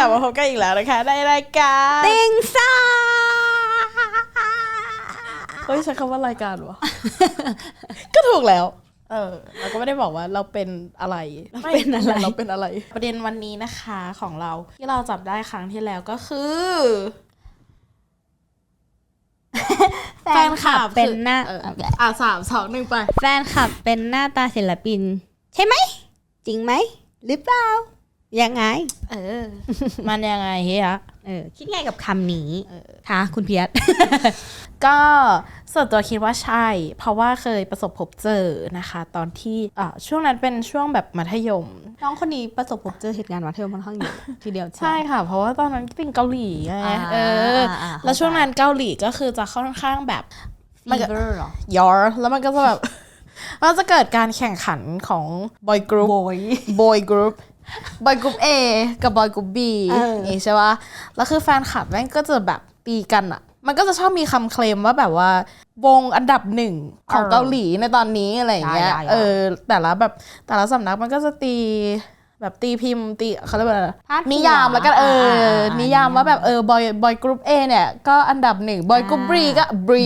ลับมาพบกันอีกแล้วนะคะในรายการติงซ่าเฮ้ยใช้คำว่ารายการวะ ก็ถูกแล้ว เออเราก็ไม่ได้บอกว่าเราเป็นอะไรเราเป็นอะไร เราเป็นอะไร ประเด็นวันนี้นะคะของเราที่เราจับได้ครั้งที่แล้วก็คือแฟนคลับเป็นหน้าเอออะสามสองหนึ่งไป แฟนคลับเป็นหน้าตาศิลปิน ใช่ไหม จริงไหม หรือเปล่า ยังไง เออ มันยังไงเฮียเออ คิดไงกับคำนี้คะคุณเพียรก็ส่วนตัวคิดว่าใช่ เพราะว่าเคยประสบพบเจอนะคะ ตอนที่อ่าช่วงนั้นเป็นช่วงแบบมัธยม น้องคนนี้ประสบพบเจอเหตุการณ์มาเทอมค่อนข้างเยอะทีเดียวเยวใช่ค่ะ เพราะว่าตอนนั้นติงเกาหลีไงอ่าเอออ่าแล้วช่วงนั้นเกาหลีก็คือจะค่อนข้างแบบมันก็ฟีเวอร์หรอยอร์แล้วมันก็จะแบบมันจะเกิดการแข่งขันของบอยกรุ๊ปโบยบอยกรุ๊ป บอยกรุ๊ป A กับบอยกรุ๊ป B เออนี่ใช่ปะแล้วคือแฟนคลับแม่งก็จะแบบตีกันอะมันก็จะชอบมีคำเคลมว่าแบบว่า วงอันดับหนึ่งของเกาหลีในตอนนี้อะไรอย่างเงี้ยเออ แต่ละแบบแต่ละสำนักมันก็จะตีแบบตีพิมพ์ตีเขาเรียกว่าอะไรนะ พาดหัวนิยามแล้วกันเอออ่านิยามว่าแบบเออบอยบอยกรุ๊ป A เนี่ย ก็อันดับหนึ่งบอยกรุ๊ป B ก็บรี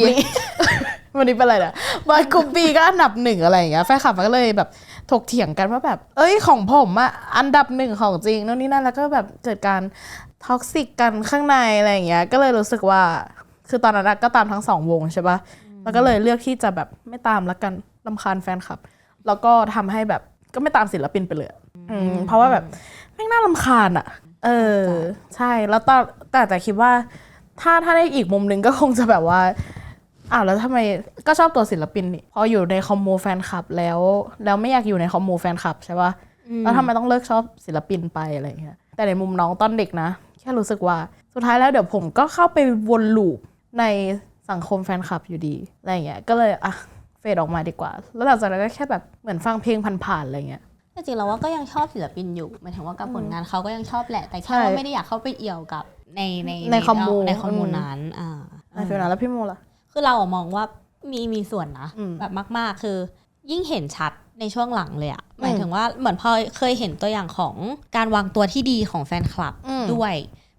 วันนี้เป็นอะไรเนี่ยบอยกรุ๊ป B ก็อันดับหนึ่งอะไรอย่างเงี้ยแฟนคลับมันก็เลยแบบ ถกเถียงกันว่าแบบ เอ้ยของผมอะอันดับหนึ่งของจริงนู่นนี่นั่นแล้วก็แบบเกิดการท็อกซิกกันข้างในอะไรอย่างเงี้ยก็เลยรู้สึกว่า คือตอนนั้นก็ตามทั้งสองวงใช่ปะแล้วก็เลยเลือกที่จะแบบไม่ตามแล้วกันลำคาญแฟนคลับ แล้วก็ทำให้แบบก็ไม่ตามศิลปินไปเลยอืมเพราะว่าแบบแม่งน่าลำคาญอะเออ ใช่แล้วตแต่แต่คิดว่าถ้าถ้าในอีกมุมหนึ่งก็คงจะแบบว่า อ้าวแล้วทำไมก็ชอบตัวศิลปินนี่พออยู่ในคอมมูแฟนคลับแล้ว แล้วไม่อยากอยู่ในคอมมูแฟนคลับใช่ปะแล้วทำไมต้องเลิกชอบศิลปินไปอะไรอย่างเงี้ยแต่ในมุมน้องตอนเด็กนะ แค่รู้สึกว่าสุดท้ายแล้วเดี๋ยวผมก็เข้าไปวนลูปในสังคมแฟนคลับอยู่ดีอะไรอย่างเงี้ยก็เลยอะเฟดออกมาดีกว่า แล้วหลังจากนั้นก็แค่แบบเหมือนฟังเพลงผ่านๆอะไรเงี้ยแต่จริงๆเราว่าก็ยังชอบศิลปินอยู่หมายถึงว่ากับผลงานเขาก็ยังชอบแหละ แต่ใช่แค่ว่าไม่ได้อยากเข้าไปเอี่ยวกับในในในคอมมูในคอมมูอืมนั้นอ่าไอฟิลนั้นแล้วพี่โมล่ะ คือเราอะมองว่ามีมีส่วนนะอืมแบบมาก ๆ คือ ยิ่งเห็นชัดในช่วงหลังเลยอะหมายถึงว่าเหมือนพอเคยเห็นตัวอย่างของการวางตัวที่ดีของแฟนคลับอืมด้วย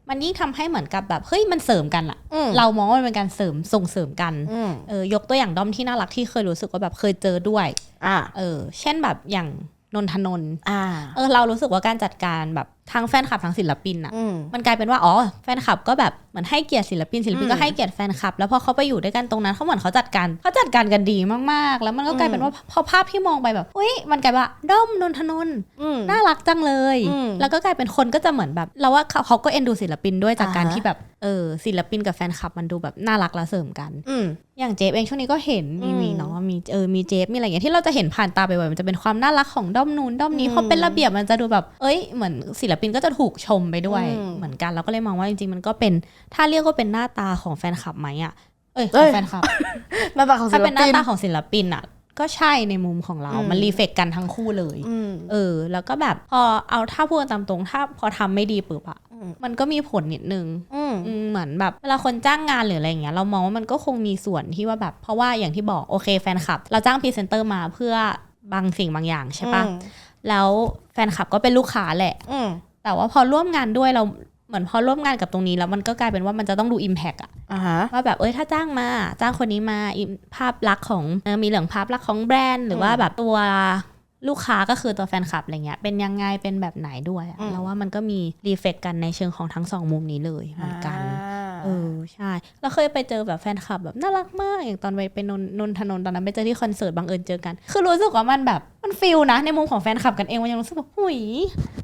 มันยิ่งทำให้เหมือนกับแบบเฮ้ยมันเสริมกันอะอืมเรามองว่ามันเป็นการเสริมส่งเสริมกันอืมเออยกตัวอย่างด้อมที่น่ารักที่เคยรู้สึกว่าแบบเคยเจอด้วยอ่าเออ เช่นแบบอย่างนนทนนท์อ่าเออเรารู้สึกว่าการจัดการแบบ ทั้งแฟนคลับทั้งศิลปินอะอืมมันกลายเป็นว่าอ๋อแฟนคลับก็แบบเหมือนให้เกียรติศิลปินศิลปินอืมก็ให้เกียรติแฟนคลับ แล้วพอเขาไปอยู่ด้วยกันตรงนั้นเขาเหมือนเขาจัดการเขาจัดการกันดีมากๆ แล้วมันก็กลายเป็นว่าพอภาพที่มองไปแบบอุ้ยมันกลายเป็นว่าด้อมนนทนนท์อืมน่ารักจังเลยอืมแล้วก็กลายเป็นคนก็จะเหมือนแบบ เราว่าเขาเขาก็เอ็นดูศิลปินด้วยจากการอ่าฮะที่แบบเออศิลปินกับแฟนคลับมันดูแบบน่ารักและเสริมกันอืมอย่างเจฟเองช่วงนี้ก็เห็นมีอืมมีเนาะมีเออมีเจฟมีอะไรอย่างเงี้ยที่เราจะเห็นผ่านตาไปบ่อยๆมันจะเป็นความน่ารักของด้อมนู้นด้อมนี้อืมพอเป็นระเบียบมันจะดูแบบเอ้ยเหมือนศิลปินก็จะถูกชมไปด้วยอืมเหมือนกันเราก็เลยมองว่าจริงๆมันก็เป็น ถ้าเรียกว่าเป็นหน้าตาของแฟนคลับไหมอะเอ้ยขเอ้องยแฟนคลับหน้าตาของศิถ้าลเป็นหน้าปินตาของศิลปินอะก็ใช่ในมุมของเราอืมมันรีเฟกกันทั้งคู่เลยอืมเออ แล้วก็แบบพอเอาถ้าพูดกันตามตรง ถ้าพอทำไม่ดีปุ๊บอะอืมมันก็มีผลนิดนึงอืมอืมเหมือนแบบเวลาคนจ้างงานหรืออะไรอย่างเงี้ย เรามองว่ามันก็คงมีส่วนที่ว่าแบบ เพราะว่าอย่างที่บอกโอเคแฟนคลับ เราจ้างพรีเซนเตอร์มาเพื่อบางสิ่งบางอย่างใช่ปะ แล้วแฟนคลับก็เป็นลูกค้าแหละอืมแต่ว่าพอร่วมงานด้วยเราเหมือนพอร่วมงานกับตรงนี้แล้วมันก็กลายเป็นว่ามันจะต้องดู Impact อะอ่าฮะว่าแบบเอ้ยถ้าจ้างมาจ้างคนนี้มาอิภาพลักษณ์ของเออมีเหลืองภาพลักษณ์ของแบรนด์ หรือว่าอืมแบบตัวลูกค้าก็คือตัวแฟนคลับอะไรเงี้ยเป็นยังไงเป็นแบบไหนด้วยอะอืมแล้วว่ามันก็มีรีเฟกกันในเชิงของทั้งสองมุมนี้เลยเหมือนกันเออ ใช่เราเคยไปเจอแบบแฟนคลับแบบน่ารักมากอย่างตอนไปเป็นนนนนทนนท์ตอนนั้นไปเจอที่คอนเสิร์ตบังเอิญเจอกัน คือรู้สึกว่ามันแบบมันฟิลนะ ในมุมของแฟนคลับกันเองมันยังรู้สึกว่าหุย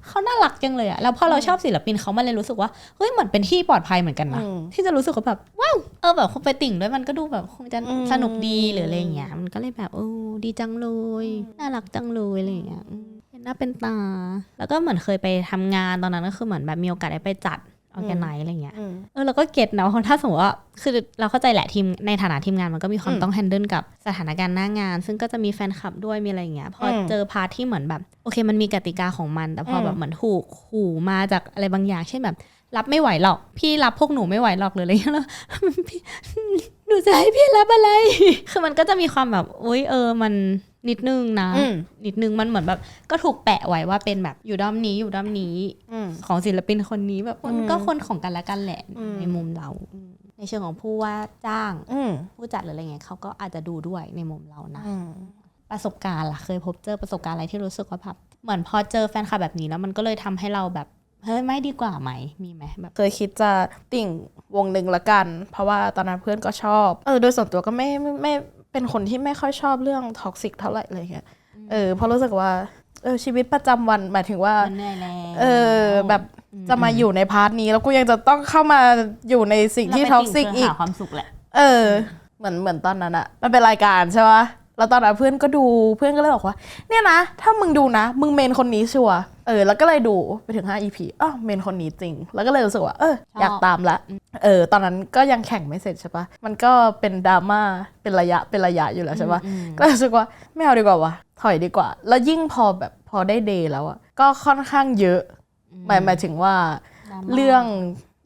เขาน่ารักจังเลยอะแล้วพอเราชอบศิลปินเขามันเลยรู้สึกว่าเฮ้ยเหมือนเป็นที่ปลอดภัยเหมือนกันนะอืม ที่จะรู้สึกว่าแบบว้าวเออแบบคงไปติ่งด้วยมันก็ดูแบบคงจะอืมสนุกดีหรืออะไรอย่างเงี้ยมันก็เลยแบบโอ้ดีจังเลยน่ารักจังเลยอะไรอย่างเงี้ยอืมเป็นหน้าเป็นตา แล้วก็เหมือนเคยไปทำงานตอนนั้นก็คือเหมือนแบบมีโอกาสได้ไปจัด ออแกไนอะไรเงี้ยอืมเออเราก็เก็ตนะเพราะถ้าสมมติว่าคือเราเข้าใจแหละทีมในฐานะทีมงานมันก็มีความอืมต้องแฮนเดิลกับสถานการณ์หน้างาน ซึ่งก็จะมีแฟนคลับด้วยมีอะไรอย่างเงี้ยพออมเจอพาร์ทที่เหมือนแบบโอเคมันมีกติกาของมัน แต่พออมแบบเหมือนถูกขู่มาจากอะไรบางอย่างเช่นแบบ รับไม่ไหวหรอก พี่รับพวกหนูไม่ไหวหรอกหรืออะไรเงี้ยแล้วพี่ หนูจะให้พี่รับอะไร คือมันก็จะมีความแบบอุ้ยเออ มันนิดนึงนะอืมนิดนึงมันเหมือนแบบ ก็ถูกแปะไว้ว่าเป็นแบบอยู่ด้อมนี้อยู่ด้อมนี้อืมของศิลปินคนนี้แบบมันอืมก็คนของกันและกันแหละอืมในมุมเรา ในเชิงของผู้ว่าจ้างอืมผู้จัดหรืออะไรเงี้ยเขาก็อาจจะดูด้วยในมุมเรานะอืมประสบการณ์ล่ะเคยพบเจอประสบการณ์อะไรที่รู้สึกว่าแบบเหมือนพอเจอแฟนคลับแบบนี้แล้วมันก็เลยทำให้เราแบบ เฮ้ยไม่ดีกว่าไหมมีไหมแบบเคยคิดจะติ่งวงหนึ่งละกัน เพราะว่าตอนนั้นเพื่อนก็ชอบเออโดยส่วนตัวก็ไม่ไม่ไม่เป็นคนที่ไม่ค่อยชอบเรื่องท็อกซิกเท่าไหร่อะไรเงี้ยเออเพราะรู้สึกว่าเออชีวิตประจำวันหมายถึงว่ามันเหนื่อยแล้วเออแบบจะมาอยู่ในพาร์ทนี้ แล้วกูยังจะต้องเข้ามาอยู่ในสิ่งที่ท็อกซิกอีกหาความสุขแหละเออเหมือนเหมือนตอนนั้นอะมันเป็นรายการใช่ปะ แล้วตอนนั้นเพื่อนก็ดูเพื่อนก็เลยบอกว่า เนี่ยนะ ถ้ามึงดูนะ มึงเมนคนนี้ชัวร์เออ แล้วก็เลยดูไปถึง 5 EP อ้าวเมนคนนี้จริง แล้วก็เลยรู้สึกว่าเอออยากตามละเออ ตอนนั้นก็ยังแข่งไม่เสร็จใช่ปะมันก็เป็นดราม่าเป็นระยะเป็นระยะอยู่แล้วใช่ปะก็เลยรู้สึกว่าไม่เอาดีกว่าวะถอยดีกว่า แล้วยิ่งพอแบบพอได้เดย์แล้วอะก็ค่อนข้างเยอะหมายหมายถึงว่าเรื่อง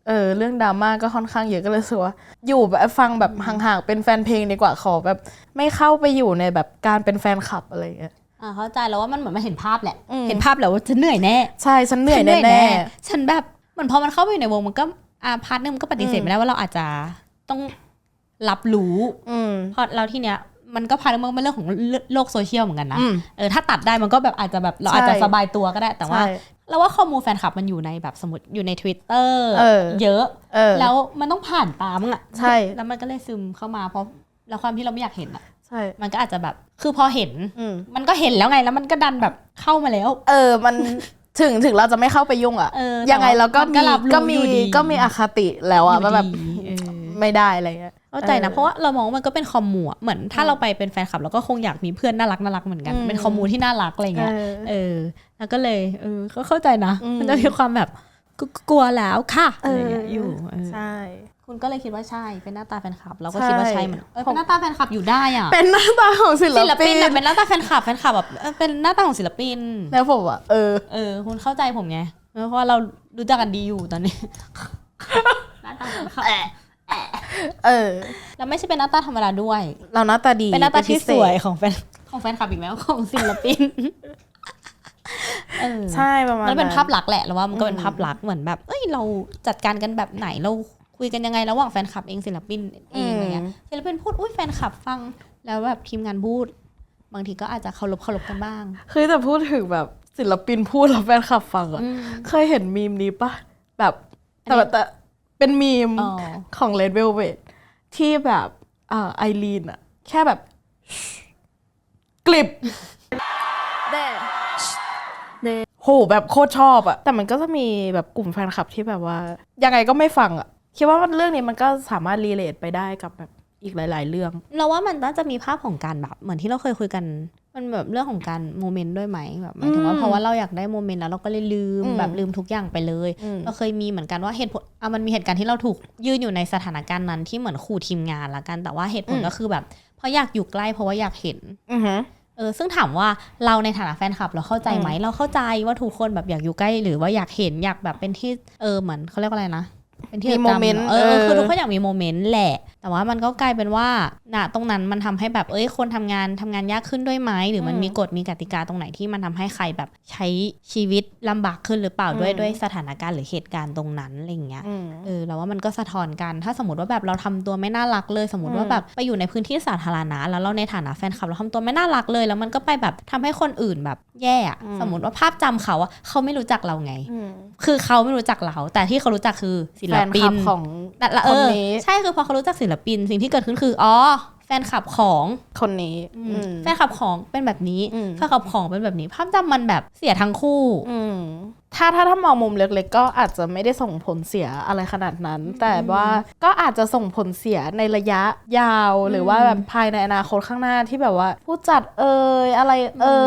เออเรื่องดราม่าก็ค่อนข้างเยอะก็เลยรู้สึกว่าอยู่แบบฟังแบบห่างๆเป็นแฟนเพลงดีกว่าขอแบบ ไม่เข้าไปอยู่ในแบบการเป็นแฟนคลับอะไรอย่างเงี้ยอ่าเข้าใจแล้วว่ามันเหมือนมันเห็นภาพแหละอืมเห็นภาพแล้วว่าจะเหนื่อยแน่ใช่ฉันเหนื่อยฉัแน่ฉันแบบเหมือนพอมันเข้าไปอยู่ในวงมันก็อ่าพาร์ทนึงมันก็ปฏิเสธอืมไม่ได้ว่าเราอาจจะต้องรับรู้ๆอืมเพราะเราที่เนี้ย มันก็พาร์ทนึงมันเป็นเรื่องของโลกโซเชียลเหมือนกันนะอืมเออถ้าตัดได้มันก็แบบอาจจะแบบเราใช่อาจจะสบายตัวก็ได้แต่ว่าใช่เราว่าข้อมูลแฟนคลับมันอยู่ในแบบสมมติอยู่ใน Twitter เออเยอะเออแล้วมันต้องผ่านตามอะใช่แล้วมันก็เลยซึมเข้ามาเพราะแล้วความที่เราไม่อยากเห็นอะใช่มันก็อาจจะแบบคือพอเห็นอืมมันก็เห็นแล้วไงแล้วมันก็ดันแบบเข้ามาแล้ว เออมันถึงถึงเราจะไม่เข้าไปยุ่งอะเออยังไงเราก็มันมีรับรู้ก็มีอยู่ดีก็มีอคติแล้วอะอยู่ว่าแบบดีเออไม่ได้อะไรเงี้ย เข้าใจนะเออเพราะว่าเรามองว่ามันก็เป็นคอมมูอะเหมือนถ้าเราไปเป็นแฟนคลับเราก็คงอยากมีเพื่อนน่ารักน่ารักเหมือนกันอืมเป็นคอมมูที่น่ารักอะไรเงี้ยเออเออแล้วก็เลยเออก็เข้าใจนะอืมมันจะมีความแบบกกลัวแล้วค่ะอะไรเงี้ยอยู่เออใช่คุณก็เลยคิดว่าใช่ เป็นหน้าตาแฟนคลับ เราก็ใช่คิดว่าใช่เหมือนเออเป็นหน้าตาแฟนคลับอยู่ได้อะ เป็นหน้าตาของศิศิลลปิปินนอะเป็นหน้าตาแฟนคลับแฟนคลับแบบเออเป็นหน้าตาของศิลปิน แล้วผมอะเออ เออ คุณเข้าใจผมไง เพราะว่าเรารู้จักกันดีอยู่ตอนนี้หน้าตาแฟนคลับ เออ แล้วไม่ใช่เป็นหน้าตาธรรมดาด้วย เราหน้าตาดีเป็นหน้าตาที่พิเศสษวยของแฟนของแฟนคลับอีกแล้วของศิลปินเออใช่ประมาณมันเป็นนั้นภาพลักษณ์แหละแล้วว่ามันก็เป็นอืมภาพลักษณ์เหมือนแบบ เอ้ยเราจัดการกันแบบไหนเราคุยกันยังไงระหว่างแฟนคลับเองศิลปินเองอะไรเงี้ยศิลปินพูดอุ้ยแฟนคลับฟังแล้วแบบทีมงานพูด บางทีก็อาจจะเคารพเคารพกันบ้างคือแต่พูดถึงแบบศิลปินพูดแล้วแฟนคลับฟังอะอืมเคยเห็นมีมนี้ปะแบบอันแต่นี้แบบแต่ เป็นมีมอ๋อของ Red Velvet ที่แบบเอ่อไอรีนอะแค่แบบกลิบโหแบบโคตรชอบอะแต่มันก็จะมีแบบกลุ่มแฟนคลับที่แบบว่า ยังไงก็ไม่ฟังอะคิดว่ามันเรื่องนี้มันก็สามารถรีเลทไปได้กับแบบ อีกหลาย ๆ เรื่อง เราว่ามันน่าจะมีภาพของการแบบเหมือนที่เราเคยคุยกัน มันแบบเรื่องของการโมเมนต์ด้วยไหมแบบหมายถึงว่าอืมเพราะว่าเราอยากได้โมเมนต์แล้วเราก็เลยลืมอืมแบบลืมทุกอย่างไปเลยอืมเราเคยมีเหมือนกันว่าเหตุผลอะมันมีเหตุการณ์ที่เราถูกยืนอยู่ในสถานการณ์นั้นที่เหมือนขู่ทีมงานละกันแต่ว่าเหตุผลอืมก็คือแบบเพราะอยากอยู่ใกล้เพราะว่าอยากเห็นอือฮึเออซึ่งถามว่าเราในฐานะแฟนคลับ เราเข้าใจไหมเราเข้าใจว่าทุกคนแบบอยากอยู่ใกล้ หรือว่าอยากเห็นอยากแบบเป็นที่เออเหมือนเขาเรียกว่าอะไรนะเป็นที่มีจดโมจำเมนต์เออเออเออคือทุกคนอยากมีโมเมนต์แหละ แต่ว่ามันก็กลายเป็นว่าณตรงนั้นมันทำให้แบบเอ้ยคนทำงานทำงานยากขึ้นด้วยไหมหรือมันอืมมีกฎมีกติกาตรงไหนที่มันทำให้ใครแบบใช้ชีวิตลำบากขึ้นหรือเปล่าด้วยอืมด้วยสถานการณ์หรือเหตุการณ์ตรงนั้นอะไรอย่างเงี้ยอืมเออเราว่ามันก็สะท้อนกันถ้าสมมติว่าแบบเราทำตัวไม่น่ารักเลย สมมติว่าอืมแบบไปอยู่ในพื้นที่สาธารณะแล้วเราในฐานะแฟนคลับเราทำตัวไม่น่ารักเลย แล้วมันก็ไปแบบทำให้คนอื่นแบบแย่อะสมมติว่าภาพจำเขาอะเขาไม่รู้จักเราไงอืมคือเขาไม่รู้จักเรา แต่ที่เขารู้จักคือศิแฟลนปิคลันบของแต่ละเอคนอนี้ใช่คือพอเขารู้จักศิลปิน สิ่งที่เกิดขึ้นคืออ๋อแฟนคลับของคนนี้อืมแฟนคลับของเป็นแบบนี้อืมแฟนคลับของเป็นแบบนี้ ภาพจำมันแบบเสียทั้งคู่อืม ถ้าถ้าถ้ามองมุมเล็กๆก็อาจจะไม่ได้ส่งผลเสียอะไรขนาดนั้น แต่ว่าก็อาจจะส่งผลเสียในระยะยาวหรือว่าแบบภายในอนาคตข้างหน้าที่แบบว่า ผู้จัดเอ่ยอะไรเอ่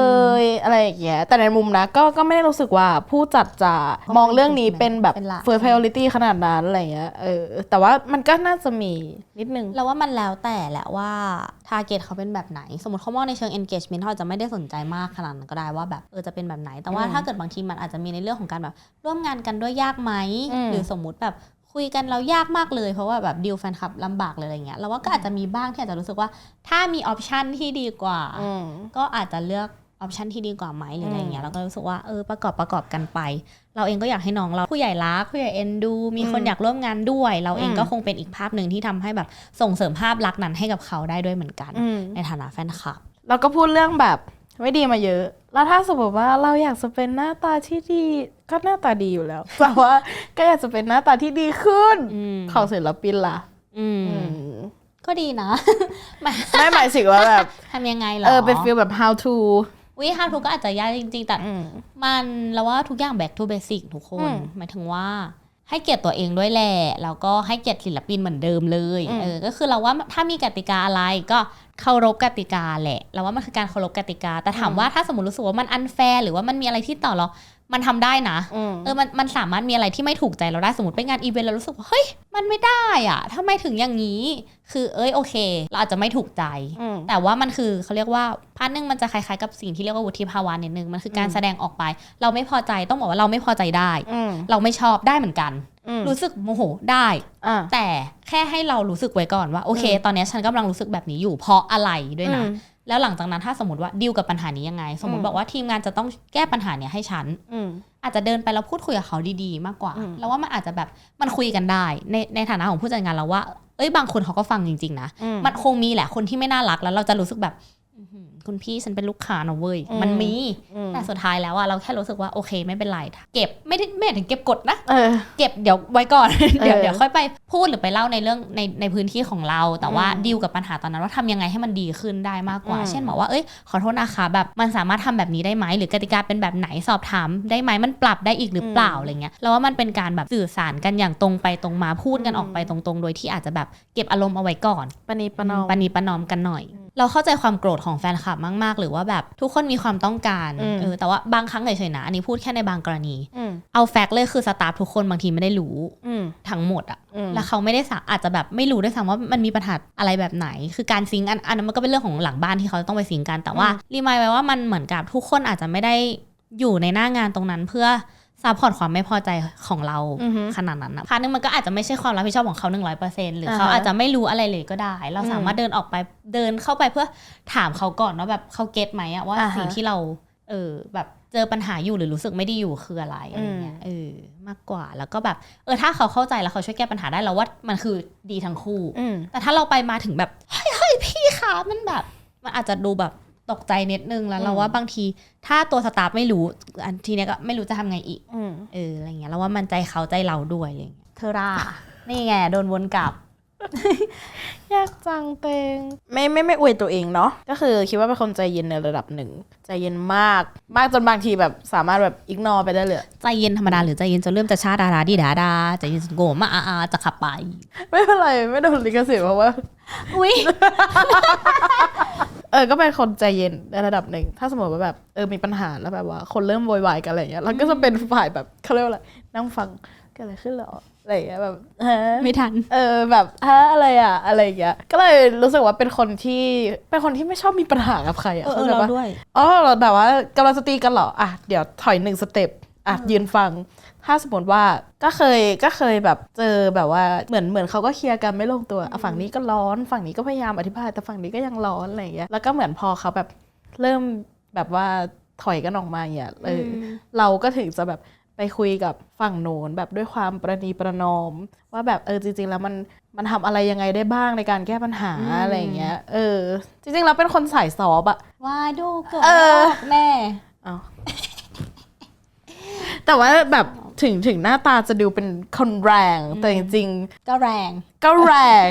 ยอะไรอย่างเงี้ยแต่ในมุมนะก็ก็ไม่ได้รู้สึกว่าผู้จัดจะมองเรื่องนี้เป็นแบบเป็นหลัก first priority ขนาดนั้นอะไรเงี้ยเออแต่ว่ามันก็น่าจะมีนิดนึงเราว่ามันแล้วแต่แหละว่าทาร์เก็ตเขาเป็นแบบไหน สมมติเขามองในเชิง engagement เขาอาจจะไม่ได้สนใจมากขนาดนั้นก็ได้ว่าแบบเออจะเป็นแบบไหน แต่ว่าอืมถ้าเกิดบางทีมันอาจจะมีในเรื่องของการแบบร่วมงานกันด้วยยากไหมอืมหรือสมมุติแบบคุยกันแล้วยากมากเลย เพราะว่าแบบดีลแฟนคลับลำบากเลยอะไรเงี้ยเราว่าก็อาจจะมีบ้างที่อาจจะรู้สึกว่าถ้ามีออปชันที่ดีกว่าอืมก็อาจจะเลือกออปชันที่ดีกว่าไหมหรืออะไรเงี้ยอืมเราก็รู้สึกว่าเออประกอบประกอบกันไป เราเองก็อยากให้น้องเราผู้ใหญ่รักผู้ใหญ่เอ็นดู มีคนอืมอยากร่วมงานด้วย เราเองอืมก็คงเป็นอีกภาพหนึ่งที่ทำให้แบบส่งเสริมภาพลักษณ์นั้นให้กับเขาได้ด้วยเหมือนกันอืมในฐานะแฟนคลับเราก็พูดเรื่องแบบไม่ดีมาเยอะ แล้วถ้าสมมติว่าเราอยากจะเป็นหน้าตาที่ดี ก็หน้าตาดีอยู่แล้ว แต่ว่าก็อยากจะเป็นหน้าตาที่ดีขึ้นอืมของศิลปินล่ะอืมอืมก็ดีนะไม่หมายถึงว่าแบบทำยังไงหรอเออเป็นฟีลแบบ how to วิฮาร์ทูก็อาจจะยากจริง ๆ แต่อืมมันเราว่าทุกอย่าง back to basic ทุกคอืนมหมายถึงว่าให้เกียรติตัวเองด้วยแหละแล้วก็ให้เกียรติศิลปินเหมือนเดิมเลยอืมเออก็คือเราว่าถ้ามีกติกาอะไรก็ เคารพกติกาแหละเราว่ามันคือการเคารพกติกา แต่ถามว่าถ้าสมมติรู้สึกว่ามันอันแฟร์หรือว่ามันมีอะไรที่ต่อเรา มันทำได้นะอืมเออมันมันสามารถมีอะไรที่ไม่ถูกใจเราได้สมมติไปงานอีเวนต์เรารู้สึกว่าเฮ้ยมันไม่ได้อะทำไมถึงอย่างนี้ คือเอ้ยโอเค เราอาจจะไม่ถูกใจอืมแต่ว่ามันคือเขาเรียกว่าพาร์ทหนึงมันจะคล้ายๆกับสิ่งที่เรียกว่าวุฒิภาวะนิดนึงมันคือการอืมแสดงออกไป เราไม่พอใจต้องบอกว่าเราไม่พอใจได้อืมเราไม่ชอบได้เหมือนกันอืมรู้สึกโมโหได้อ่าแต่แค่ให้เรารู้สึกไว้ก่อนว่าโอเคอืมตอนนี้ฉันกำลังรู้สึกแบบนี้อยู่เพราะอะไรด้วยนะอืม แล้วหลังจากนั้นถ้าสมมติว่าดีลกับปัญหานี้ยังไง สมมติอืมบอกว่าทีมงานจะต้องแก้ปัญหาเนี้ยให้ฉันอืมอาจจะเดินไปแล้วพูดคุยกับเขาดีๆ มากกว่าอืมแล้วว่ามันอาจจะแบบมันคุยกันได้ ในในฐานะของผู้จัดงานเราว่าเอ้ยบางคนเขาก็ฟังจริงๆนะอืมันคงมีแหละคนที่ไม่น่ารักแล้วเราจะรู้สึกแบบอื้อหือ คุณพี่ฉันเป็นลูกค้านะเว้ยอืมมันมีอืมแต่สุดท้ายแล้วอะเราแค่รู้สึกว่าโอเคไม่เป็นไร เก็บไม่ได้ไม่ถึงเก็บกดนะเออเก็บเดี๋ยวไว้ก่อน เดี๋ยวเออเดี๋ยวค่อยไปพูดหรือไปเล่าในเรื่องในในพื้นที่ของเรา แต่ว่าอืมดีลกับปัญหาตอนนั้นว่าทำยังไงให้มันดีขึ้นได้มากกว่าอืมเช่นบอกว่าเอ้ยขอโทษนะคะแบบมันสามารถทำแบบนี้ได้ไหมหรือกติกาเป็นแบบไหนสอบถามได้ไหมมันปรับได้อีกหรือเปล่าอะไรเงี้ยเราว่ามันเป็นการแบบสื่อสารกันอย่างตรงไปตรงมาพูดกันออกไปตรงๆ โดยที่อาจจะแบบเก็บอารมณ์เอาไว้ก่อนปณีประนอมปณีประนอมกันหน่อย เราเข้าใจความโกรธของแฟนคลับมาก ๆ หรือว่าแบบทุกคนมีความต้องการอืมเออแต่ว่าบางครั้งเฉยๆนะ อันนี้พูดแค่ในบางกรณีอืมเอาแฟกต์เลยคือสตาฟทุกคนบางทีไม่ได้รู้อืมทั้งหมดอะอืมแล้วเขาไม่ได้สาอาจจะแบบไม่รู้ด้วยซ้ำว่ามันมีปัญหาอะไรแบบไหน คือการซิงค์อันอันนั้นมันก็เป็นเรื่องของหลังบ้านที่เขาต้องไปซิงค์กันแต่ว่ารีมายไว้ว่ามันเหมือนกับทุกคนอาจจะไม่ได้อยู่ในหน้างานตรงนั้นเพื่อ ซัพพอร์ตความไม่พอใจของเราอือฮึขนาดนั้นนะพาร์ทนึงมันก็อาจจะไม่ใช่ความรับผิดชอบของเขาหนึ่งร้อยเปอร์เซ็นหรือเขาอ่าฮะอาจจะไม่รู้อะไรเลยก็ได้ เราอืมสามารถเดินออกไปเดินเข้าไปเพื่อถามเขาก่อนว่าแบบเขาเก็ตไหมอะว่าอ่าฮะสิ่งที่เราเออแบบเจอปัญหาอยู่หรือรู้สึกไม่ดีอยู่คืออะไรอะไรเงี้ยอืมเออมากกว่าแล้วก็แบบเออถ้าเขาเข้าใจแล้วเขาช่วยแก้ปัญหาได้เราว่ามันคือดีทั้งคู่อืมแต่ถ้าเราไปมาถึงแบบเฮ้ยเฮ้ยพี่คะมันแบบมันอาจจะดูแบบ ตกใจนิดนึงแล้วอืมเราว่าบางทีถ้าตัวสตาฟไม่รู้ อันทีเนี้ยก็ไม่รู้จะทำไงอีกอืมเอออะไรเงี้ยแล้วว่ามันใจเขาใจเราด้วยอะไรเงี้ยเธอรานี่ไงโดนวนกลับยากจังเตงไม่ไม่ไม่อวยตัวเองเนาะก็คือคิดว่าเป็นคนใจเย็นในระดับหนึ่ง ใจเย็นมาก มากจนบางทีแบบสามารถแบบอิกนอไปได้เลย ใจเย็นธรรมดาหรือใจเย็นจนเริ่มจะชาดาราดีดาดาใจเย็นจนโกรธมาอาอาจะขับไป ไม่เป็นไร ไม่โดนลิขสิทธิ์เพราะว่า อุ้ย เออก็เป็นคนใจเย็นในระดับหนึ่ง ถ้าสมมติว่าแบบเออมีปัญหาแล้วแบบว่า คนเริ่มโวยวายกันอะไรเงี้ยเราก็จะเป็นฝ่ายแบบเขาเรียกว่าอะไรนั่งฟังเกิดอะไรขึ้นเหรออะไรเงี้ยแบบฮะไม่ทัน เออแบบฮะอะไรอะอะไรเงี้ยก็เลยรู้สึกว่าเป็นคนที่เป็นคนที่ไม่ชอบมีปัญหากับใครอะเออเอเข้าอใจเราปะด้วยอ๋อเราแบบว่ากำลังจะตีกันเหรออะเดี๋ยวถอยหนึ่งสเต็ป อะยืนฟัง ถ้าสมมติว่าก็เคยก็เคยแบบเจอแบบว่าเหมือนเหมือนเขาก็เคลียร์กันไม่ลงตัวอะฝั่งนี้ก็ร้อน ฝั่งนี้ก็พยายามอธิบาย แต่ฝั่งนี้ก็ยังร้อนอะไรอย่างเงี้ยแล้วก็เหมือนพอเขาแบบเริ่มแบบว่าถอยกันออกมาอย่างเงี้ยเอออเราก็ถึงจะแบบไปคุยกับฝั่งโน้นแบบด้วยความประนีประนอม ว่าแบบเออจริง ๆ แล้วมันมันทำอะไรยังไงได้บ้างในการแก้ปัญหาอืมอะไรอย่างเงี้ยเออ จริงๆแล้วเป็นคนสายซอฟต์อะวายดูเกิดเออไม่ออกแน่เอา แต่ว่าแบบถึงถึงหน้าตาจะดูเป็นคนแรง แต่จริงก็แรงๆก็แรง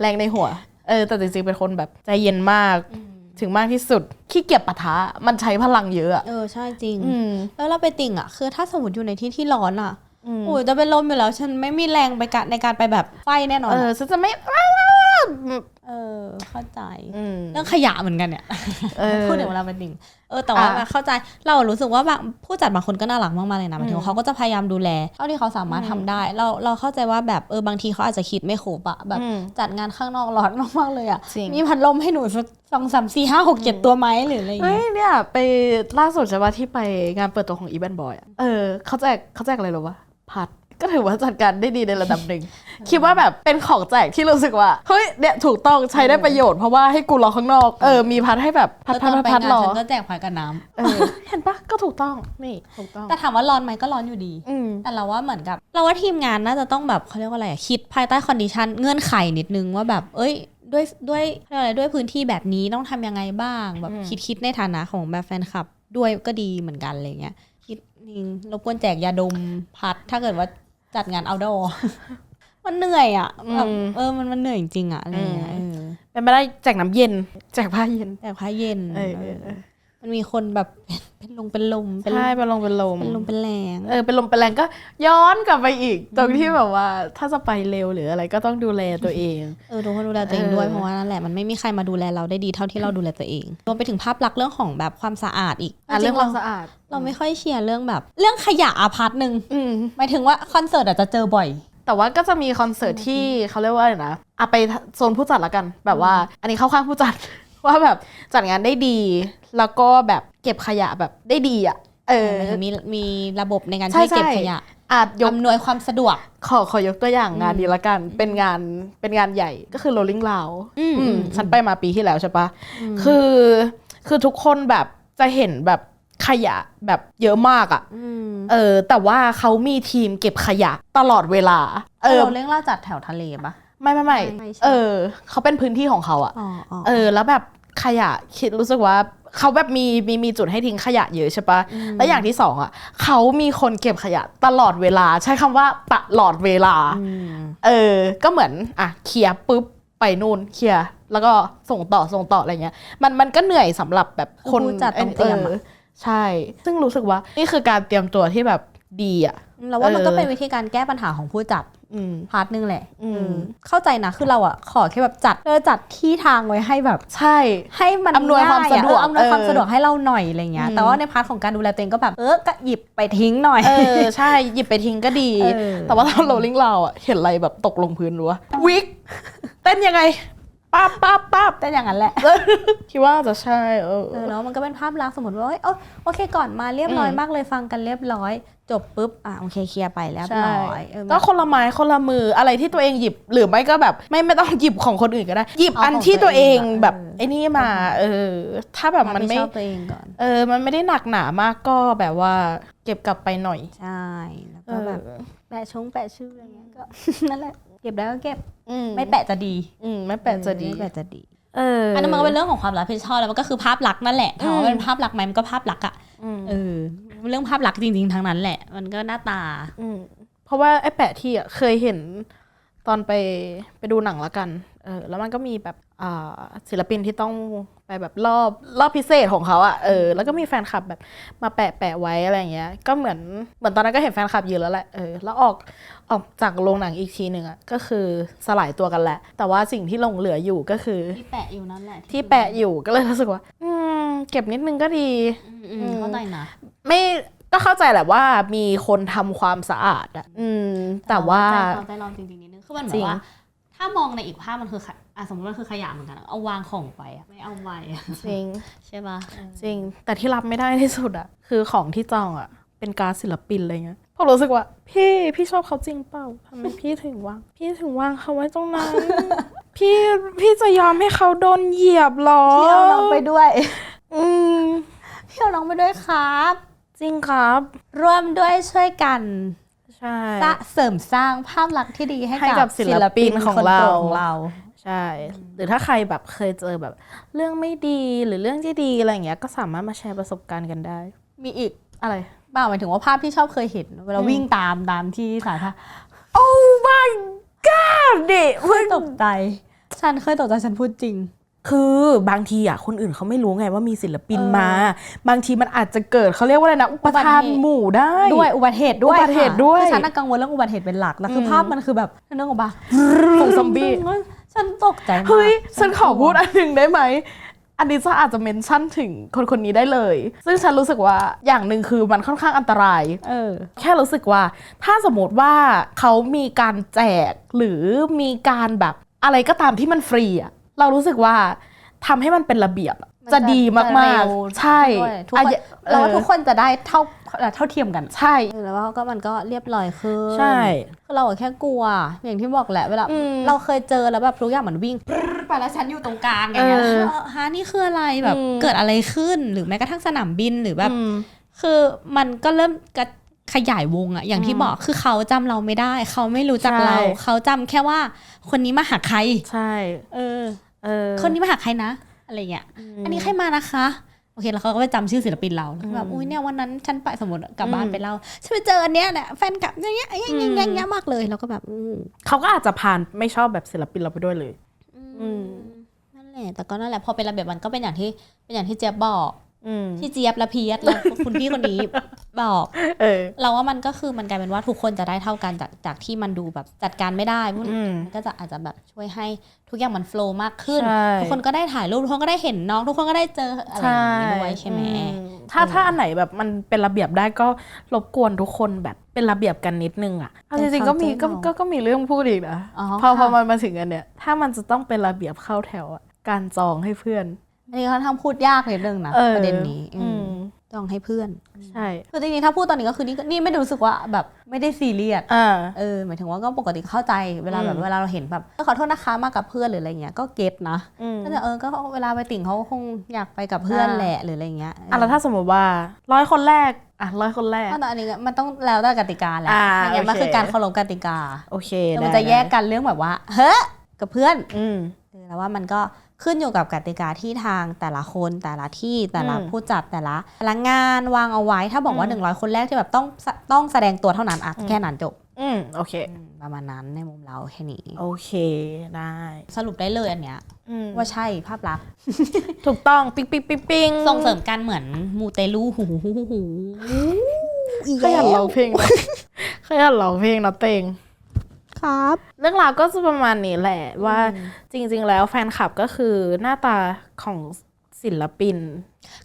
แรงในหัว เออ แต่จริงๆ เป็นคนแบบใจเย็นมาก ถึงมากที่สุด ขี้เกียจปะทะ มันใช้พลังเยอะอะเออ ใช่จริงอืมแล้วเราไปติ่งอะ คือถ้าสมมติอยู่ในที่ที่ร้อนอะอืมโอ้ยจะเป็นลมอยู่แล้ว ฉันไม่มีแรงไปกะในการไปแบบไฟแน่นอน เอออะฉันจะไม่เออเข้าใจอืมเรื่องขยะเหมือนกันเนี่ยเออพูดถึงเวลาเป็นดิ่งเออแต่ว่าอะเข้าใจเรารู้สึกว่าบางผู้จัดบางคนก็น่ารักมากๆเลยนะหมายถึงว่าเขาก็จะพยายามดูแลเท่าที่เขาสามารถทำได้ เราเราเข้าใจว่าแบบเออบางทีเขาอาจจะคิดไม่ครบอะแบบอืมจัดงานข้างนอกร้อนมากๆเลยอะจริงมีพัดลมให้หนูสักสองสามสี่ห้าหกเจ็ดตัวไหมหรืออะไรอย่างเฮ้ยเงี้ยเนี่ยไปล่าสุดใช่ปะที่ไปงานเปิดตัวของอี n บอยอะเออเขาแจกเขาแจกอะไรหรอวะพัด ก็ถือว่าจัดการได้ดีในระดับหนึ่ง คิดว่าแบบเป็นของแจกที่รู้สึกว่า เฮ้ยเนี่ยถูกต้องใช้ได้ประโยชน์เพราะว่าให้กูรอข้างนอก เออมีพัดให้แบบพัดแล้วพัตดอนพัดไปพัดงานรอฉันก็แจกพายกับน้ำเออเห็นปะก็ถูกต้องนี่ถูกต้อง แต่ถามว่าร้อนไหมก็ร้อนอยู่ดีอืมแต่เราว่าเหมือนกับ เราว่าทีมงานน่าจะต้องแบบเขาเรียกว่าอะไรอะคิดภายใต้คอนดิชันเงื่อนไขนิดนึงว่าแบบเอ้ยด้วยด้วยเขาเรียกอะไรด้วยพื้นที่แบบนี้ต้องทำยังไงบ้างแบบอืมคิดคิดในฐานะของแบบแฟนคลับ ด้วยก็ดีเหมือนกันอะไรเงี้ยคิดนิงรบกวนแจกยาดมพัดถ้าเกิดว่า จัดงานเอาดอมันเหนื่อยอะแบบเออมันมันเหนื่อยจริงๆอะอะไรเงี้ยเออเป็นไม่ได้แจกน้ำเย็น แจกผ้าเย็นแต่ผ้าเย็น เออเอเอออเออมันมีคนแบบเป็นลงเป็นลมเป็นใช่เป็นลมเป็นลมเป็นลมเป็นแรงเออเป็นลมเป็นแรงก็ย้อนกลับไปอีก ตรงที่แบบว่าถ้าจะไปเร็วหรืออะไรก็ต้องดูแลตัวเองเออทุกคนดูแลตัวเองด้วยเออเพราะว่านั่นแหละมันไม่มีใครมาดูแลเราได้ดีเท่าที่เราดูแลตัวเองรวมไปถึงภาพลักษณ์เรื่องของแบบความสะอาดอีกอะเรื่องความจสะอาด เราไม่ค่อยเชียร์เรื่องแบบ เรื่องขยะอาพาร์ตหนึ่งอืมหมายถึงว่าคอนเสิร์ตอาจจะเจอบ่อยแต่ว่าก็จะมีคอนเสิร์ตที่เขาเรียกว่าอะไรนะอะไปโซนผู้จัดละกัน แบบว่า อันนี้เข้าข้างผู้จัด ว่าแบบจัดงานได้ดี แล้วก็แบบเก็บขยะแบบได้ดีอะเออหมายถึงมีมีระบบในการใช่ช่วยเก็บใช่ขยะอาจยกอำนวยความสะดวก ขอขอยกตัวอย่างงานนี้ละกัน เป็นงานเป็นงานใหญ่ก็คือ Rolling Loud อืมอืมอืมฉันไปมาปีที่แล้วใช่ปะคือคือทุกคนแบบจะเห็นแบบขยะแบบเยอะมากอะอืมเออ แต่ว่าเขามีทีมเก็บขยะตลอดเวลา เออเราเรื่องล่าจัดแถวทะเลปะ ไม่ไม่ไม่ไม่ใช่ เออ เขาเป็นพื้นที่ของเขาอะอ๋ออ๋อ เออ แล้วแบบขยะคิดรู้สึกว่าเขาแบบมีมีมีจุดให้ทิ้งขยะเยอะใช่ปะแล้วอย่างที่สองอะเขามีคนเก็บขยะตลอดเวลา ใช้คำว่าตลอดเวลาอืมเออ ก็เหมือนอะเคลียร์ปุ๊บไปนู่นเคลียร์แล้วก็ส่งต่อส่งต่ออะไรเงี้ย มันมันก็เหนื่อยสำหรับแบบคนผู้จัดต้องเตรียมอะออใช่ ซึ่งรู้สึกว่านี่คือการเตรียมตัวที่แบบ ดีอะเราว่ามันก็เออเป็นวิธีการแก้ปัญหาของผู้จัดอืมพาร์ทนึงแหละอืมเออเข้าใจนะคือเราอะขอแค่แบบจัดเออจัดที่ทางไว้ให้แบบใช่ ให้มันอำนวยความสะดวกง่ายอเอออำนวยความเออสะดวกให้เราหน่อยอะไรเงี้ยอืมแต่ว่าในพาร์ทของการดูแลตัวเองก็แบบเออก็หยิบไปทิ้งหน่อยเออใช่หยิบไปทิ้งก็ดีเออแต่ว่าตอนโรลลิ่งเราอะเห็นอะไรแบบตกลงพื้นรู้วะวิกเต้นยังไง ปั๊บปั๊บปั๊บแต่อย่างนั้นแหละ คิดว่าจะใช่เออเออเนาะมันก็เป็นภาพลักษณ์สมมติว่าเอ้ยเอ้ยโอเคก่อนมาเรียบร้อยอืมมากเลยฟังกันเรียบร้อย จบปุ๊บอะโอเคเคลียร์ไปเรียบใช่ร้อยเออ ก็คนละไม้คนละมืออะไรที่ตัวเองหยิบหรือไม่ก็แบบ ไม่ไม่ต้องหยิบของคนอื่นก็ได้ หยิบเอาอันของที่ตัวเองตัวเองอะแบบเออ ไอ้นี่มาเออถ้าแบบมันไม่รับผิดชอบตัวเองก่อน เออมันไม่ได้หนักหนามากก็แบบว่า เก็บกลับไปหน่อยใช่แล้วเอก็อแบบแปะชงแปะชื่ออะไรเงี้ยก็ นั่นแหละ เก็บได้ก็เก็บอืมไม่แปะจะดีอืมไม่แปลกจะดีไม่แปะจะดีเอออัอันนั้นมันก็เป็นเรื่องของความรับผิดชอบแล้วมันก็คือภาพลักษณ์นั่นแหละถามว่าเป็นภาพลักษณ์ไหมมันก็ภาพลักษณ์อะเออเรื่องภาพลักษณ์จริง ๆทั้งนั้นแหละ มันก็หน้าตา อืมเพราะว่าไอ้แปะที่อะเคยเห็นตอนไปไปดูหนังละกัน เออ แล้วมันก็มีแบบอ่า ศิลปินที่ต้องไปแบบรอบรอบพิเศษของเขาอะเออแล้วก็มีแฟนคลับแบบมาแปะแปะไว้อะไรอย่างเงี้ย ก็เหมือนเหมือนตอนนั้นก็เห็นแฟนคลับยืนแล้วแหละเออแล้วออกออกจากโรงหนังอีกทีหนึ่งอะก็คือสลายตัวกันแหละ แต่ว่าสิ่งที่หลงเหลืออยู่ก็คือ ที่แปะอยู่นั่นแหละ ที่แปะอยู่ก็เลยรู้สึกว่า อืมเก็บนิดนึงก็ดีอืมเข้าใจนะไม่ก็เข้าใจแหละว่ามีคนทำความสะอาดอะอืม แต่ว่าเข้าใจเราจริงๆนิดนึงคือมันเหมืจริอนงว่า ถ้ามองในอีกภาพมันคือขะ อะสมมติมันคือขยะเหมือนกันอะเอาวางของไปอะไม่เอาไว้อะจริงใช่ป่ะจริง แต่ที่รับไม่ได้ที่สุดอะคือของที่จองอะเป็นการดศิลปินอะไรเงี้ยเพราะรู้สึกว่า พี่พี่ชอบเขาจริงเปล่าทำไมพี่ถึงวางพี่ถึงวางเขาไว้ตรงนั้น พี่พี่จะยอมให้เขาโดนเหยียบเหรอพี่เอาน้องไปด้วย อืมพี่เอาน้องไปด้วยครับ จริงครับ ร่วมด้วยช่วยกันใช่สร้างเสริมสร้างภาพลักษณ์ที่ดีให้ให้กักับบศิลปินของคนเรา โปดของเราใช่ หรือถ้าใครแบบเคยเจอแบบ เรื่องไม่ดีหรือเรื่องที่ดีอะไรเงี้ยก็สามารถมาแชร์ประสบการณ์กันได้ มีอีกอะไรบ้าหมายถึงว่าภาพที่ชอบเคยเห็น เวลาวิ่งตามตามที่สาธารณะ Oh my god เด็กเคยตกใจ ฉันเคยตกใจฉันพูดจริง คือบางทีอะคนอื่นเขาไม่รู้ไงว่ามีศิลปินมา บางทีมันอาจจะเกิดเขาเรียกว่าอะไรนะอุปทานอุบัติเหตุหมู่ได้ด้วยอุบัติเหตุด้วยอุบัติเหตุค่ะด้วยคือฉันน่ะกังวลเรื่องอุบัติเหตุเป็นหลักแล้วคืออมภาพมันคือแบบนึกออกปะฝูงซอมบี้ ฉันตกใจมากเฮ้ย ฉันขอพูดกลัวอันหนึ่งได้ไหม อันนี้จะอาจจะเมนชั่นถึงคนคนนี้ได้เลย ซึ่งฉันรู้สึกว่าอย่างหนึ่งคือมันค่อนข้างอันตราย เออ แค่รู้สึกว่า ถ้าสมมติว่าเขามีการแจกหรือมีการแบบอะไรก็ตามที่มันฟรีอะเรารู้สึกว่าทำให้มันเป็นระเบียบอะมันจะดีมากจะเร็วๆใช่ด้วยทุกอะคนอย่เราว่าออทุกคนจะได้เท่า เท่าเทียมกันใช่เออแล้วว่าก็มันก็เรียบร้อยขึ้นใช่คือเราอะแค่กลัว อย่างที่บอกแหละเวลาอืมเราเคยเจอแล้วแบบทุกอย่างเหมือนวิ่งปรึ๊ดไปแล้วฉันอยู่ตรงกลางอย่างเงี้ยเออเออฮะนี่คืออะไรแบบอืมเกิดอะไรขึ้นหรือแม้กระทั่งสนามบินหรือแบบอืมคือมันก็เริ่มกระขยายวงอะอย่างที่อืมบอกคือเขาจำเราไม่ได้ เขาไม่รู้จักใช่เรา เขาจำแค่ว่า คนนี้มาหาใคร ใช่ เออ เออ คนนี้มาหาใครนะ อะไรเงี้ย อันนี้ใครมานะคะ โอเคแล้วเขาก็ไปจำชื่อศิลปินเราแล้วก็แบบอุ้ยเนี่ยวันนั้นฉันไปสมมติกลับบ้านไปเล่าฉันไปเจออันเนี้ยเนี่ยแฟนกลับอย่างเงี้ยอย่างเงี้ยอย่างเงี้ยมากเลยแล้วก็แบบอืมเขาก็อาจจะผ่านไม่ชอบแบบศิลปินเราไปด้วยเลยอืมนั่นแหละแต่ก็นั่นแหละพอเป็นระเบียบมันก็เป็นอย่างที่เป็นอย่างที่เจี๊ยบบอกอืม ที่เจี๊ยบและเพียรและคุณพี่คนนี้บอกเออ เราว่ามันก็คือมันกลายเป็นว่าทุกคนจะได้เท่ากันจากจากที่มันดูแบบจัดการไม่ได้มันอืมมันก็จะอาจจะแบบช่วยให้ทุกอย่างมันโฟล์มากขึ้น ใช่ ทุกคนก็ได้ถ่ายรูปทุกคนก็ได้เห็นน้อง ทุกคนก็ได้เจออะไรอย่างนี้ด้วยใช่ไหม อืถ้าถ้าอันไหนแบบมันเป็นระเบียบได้ก็รบกวนทุกคนแบบเป็นระเบียบกันนิดนึงอะเอาจริงๆก็มีก็ก็ก็มีเรื่องพูดอีกนะอ๋อพอพอค่ะมันมาถึงอันเนี้ยถ้ามันจะต้องเป็นระเบียบเข้าแถวอะการจองให้เพื่อน อันนี้เขาทำพูดยากนิดนึงนะออ ประเด็นนี้อือืมมต้องให้เพื่อน ใช่คือจริงๆถ้าพูดตอนนี้ก็คือนี่ก็นี่ไม่ได้รู้สึกว่าแบบไม่ได้ซีเรียสอ่า เออหมายถึงว่าก็ปกติเข้าใจเวลาแบบอืม เวลาเราเห็นแบบเออขอโทษนะคะมากับเพื่อนหรืออะไรเงี้ยก็เก็ตนะอืม ก็จะเออก็เวลาไปติ่งเขาคงอยากไปกับเพื่อนอ่า แหละหรืออะไรเงี้ยอะแล้วถ้าสมมติว่าร้อยคนแรกอะร้อยคนแรกตอนอันนี้มันต้องแล้วแต่กติกาแหละอ่าอย่างเงี้ยมันโอเค คือการเคารพกติกาโอเคแต่มันได้จะแยกกันเรื่องแบบว่าเฮ้ยกับเพื่อน อืม เออแล้วว่ามันก็ ขึ้นอยู่กับกติกาที่ทางแต่ละคนแต่ละที่แต่ละอืมผู้จัดแต่ละแต่ละงานวางเอาไว้ ถ้าบอกว่าอืม100 คนแรกที่แบบต้องต้องแสดงตัวเท่านั้นอะแค่นั้นจบอืมโอเคอืมประมาณนั้นในมุมเราแค่นี้ โอเคได้ สรุปได้เลยอันเนี้ยอืมว่าใช่ภาพลักษณ์ถูกต้องปิ๊งปิ๊งปิ๊งปิ๊งส่งเสริมกันเหมือนมูเตลูหูหูหูหูขยันร้องเพลงนะขยันร้องเพลงนะเตง ครับ เรื่องราวก็จะประมาณนี้แหละว่าจริง ๆ แล้วแฟนคลับก็คือหน้าตาของศิลปิน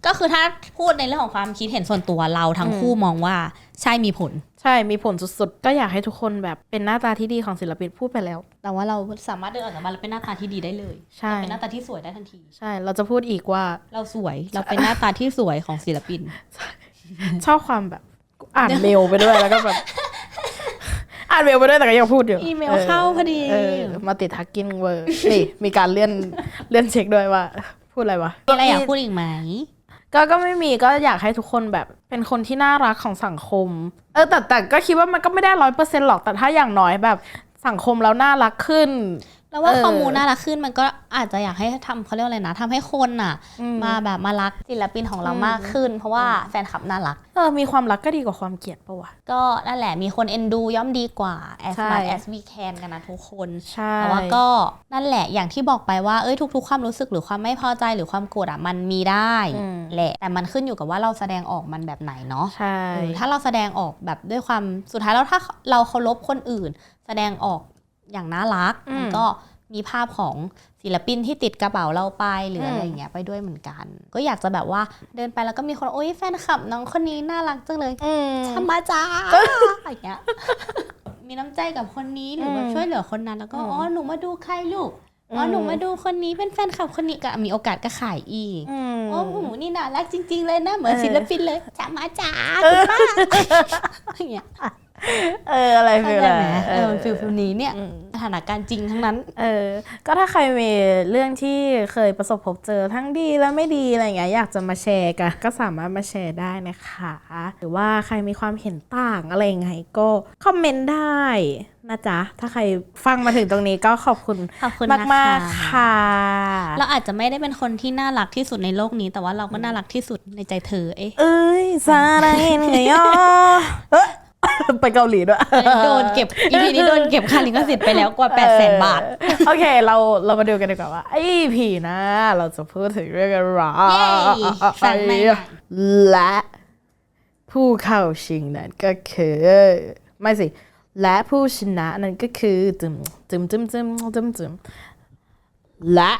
ก็คือถ้าพูดในเรื่องของความคิดเห็นส่วนตัวเราทั้งคู่มองว่าใช่มีผล ใช่มีผลสุดๆ ก็อยากให้ทุกคนแบบเป็นหน้าตาที่ดีของศิลปินพูดไปแล้ว แต่ว่าเราสามารถเดินออกจากบ้านแล้วเป็นหน้าตาที่ดีได้เลยใช่เราเป็นหน้าตาที่สวยได้ทันที ใช่ เราจะพูดอีกว่าเราสวยเราเป็นหน้าตาที่สวยของศิลปิน ชอบความแบบอ่านเมลไปด้วยแล้วก็แบบอ่านเมลไปด้วยแต่ก็ยังพูดอยู่อีเมลเข้าพอดีเออมาติดทักกินเวอร์นี่มีการเลื่อนเลื่อนเช็คด้วยว่า พูดอะไรวะมีอะไรอยากพูดอีกไหมก็ก็ไม่มีก็อยากให้ทุกคนแบบเป็นคนที่น่ารักของสังคม เออแต่แต่ก็คิดว่ามันก็ไม่ได้ร้อยเปอร์เซ็นต์หรอกแต่ถ้าอย่างน้อยแบบสังคมแล้วน่ารักขึ้น แล้วว่าเออข้อมูลน่ารักขึ้นมันก็อาจจะอยากให้ทำเขาเรียกว่าอะไรนะทำให้คนน่ะอืมมาแบบมารักศิลปินของเราอืมมากขึ้น เพราะว่าแฟนคลับน่ารัก เออมีความรักก็ดีกว่าความเกลียดปะวะ ก็นั่นแหละมีคนเอ็นดูย่อมดีกว่า as ใช่ much as we can กันนะทุกคน ใช่ แต่ว่าก็นั่นแหละอย่างที่บอกไปว่าเอ้ยทุก ๆ ความรู้สึกหรือความไม่พอใจหรือความโกรธอะมันมีได้อืม แหละแต่มันขึ้นอยู่กับว่าเราแสดงออกมันแบบไหนเนาะใช่ เออถ้าเราแสดงออกแบบด้วยความสุดท้ายแล้วถ้าเราเคารพคนอื่น แสดงออก อย่างน่ารักมันก็มีภาพของศิลปินที่ติดกระเป๋าเราไปหรืออะไรอย่างเงี้ยไปด้วยเหมือนกัน ก็อยากจะแบบว่าเดินไปแล้วก็มีคนโอ้ยแฟนคลับน้องคนนี้น่ารักจังเลยอืมทำมาจ้าอย่างเงี้ยมีน้ำใจกับคนนี้หรือว่าอืมช่วยเหลือคนนั้นแล้วก็อืมอ๋อหนูมาดูใครลูกอ๋ออมหนูมาดูคนนี้เป็นแฟนคลับคนนี้ก็มีโอกาสก็ขายอีกอืมโอ้โหนี่น่ารักจริง ๆ เลยนะเหมือนเออศิลปินเลยจ้ามาจ้าคุณป้าอย่างเงี้ย เอออะไรเข้าฟิลใจอะไหมไรเออฟิลฟิลนี้เนี่ยอืมสถานการณ์จริงทั้งนั้น เออ ก็ถ้าใครมีเรื่องที่เคยประสบพบเจอทั้งดีและไม่ดีอะไรเงี้ยอยากจะมาแชร์กันก็สามารถมาแชร์ได้นะคะ หรือว่าใครมีความเห็นต่างอะไรยังไงก็คอมเมนต์ได้นะจ๊ะ ถ้าใครฟังมาถึงตรงนี้ก็ขอบคุณขอบคุณมากนะคะมากๆค่ะ เราอาจจะไม่ได้เป็นคนที่น่ารักที่สุดในโลกนี้ แต่ว่าเราก็น่ารักที่สุดในใจเธอ เอ๊ะเอ้ยซาไดเหนื่อยอะเอ้ย ไปเกาหลีด้วย โดนเก็บอีพีนี้โดนเก็บค่าลิขสิทธิ์ไปแล้วกว่า8 0 0 0 0 0บาทเออโอเค เราเรามาดูกันดีกว่าว่าไอ้ผีนะ เราจะพูดถึงเรื่องอะไรเย้ฟังไหมและผู้เข้าชิงนั้นก็คือ ไม่สิ และผู้ชนะนั้นก็คือจึมจึมจึมจึมจึมจึมและ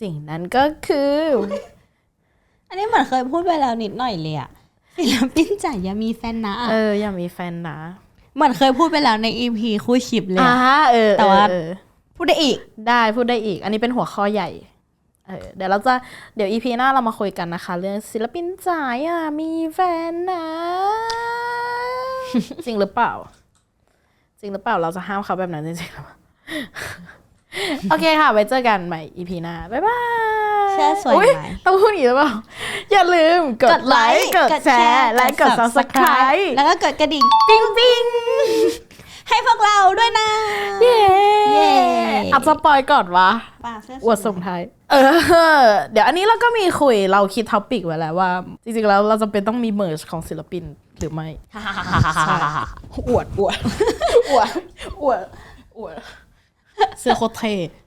สิ่งนั้นก็คือ อันนี้เหมือนเคยพูดไปแล้วนิดหน่อยเลยอะ ศิลปินจ๋าอย่ามีแฟนนะอะเอออย่ามีแฟนนะเหมือนเคยพูดไปแล้วในอีพีคู่ชิปเลยอ่าอะเออแต่ว่าเออพูดได้อีกได้พูดได้อีก อันนี้เป็นหัวข้อใหญ่เออเดี๋ยวเราจะเดี๋ยวอีพีหน้าเรามาคุยกันนะคะ เรื่องศิลปินจ๋าอะมีแฟนนะจริงหรือเปล่า จริงหรือเปล่าเราจะห้ามเขาแบบนั้นจริงๆหรือเปล่าโอเคค่ะ ไว้เจอกันใหม่อีพีหน้า บ๊ายบาย เสื้อสวยไหมอุ๊ต้องพูดอีกหรือเปล่า อย่าลืมกดไลค์ กดแชร์ และกด subscribe แล้วก็กดกระดิ่ง ปิ๊งปิ๊งให้พวกเราด้วยนะ เย้เย้อัพสปอยก่อนวะป่าเสื้ออวดส่งท้าย เออ เดี๋ยวอันนี้เราก็มีคุยเราคิดท็อปิกไว้แล้วว่า จริงๆแล้วเราจะเป็นต้องมีเมิร์ชของศิลปินหรือไม่ใช่อวดอวดอวดอวดอวดเสื้อโคตรเท่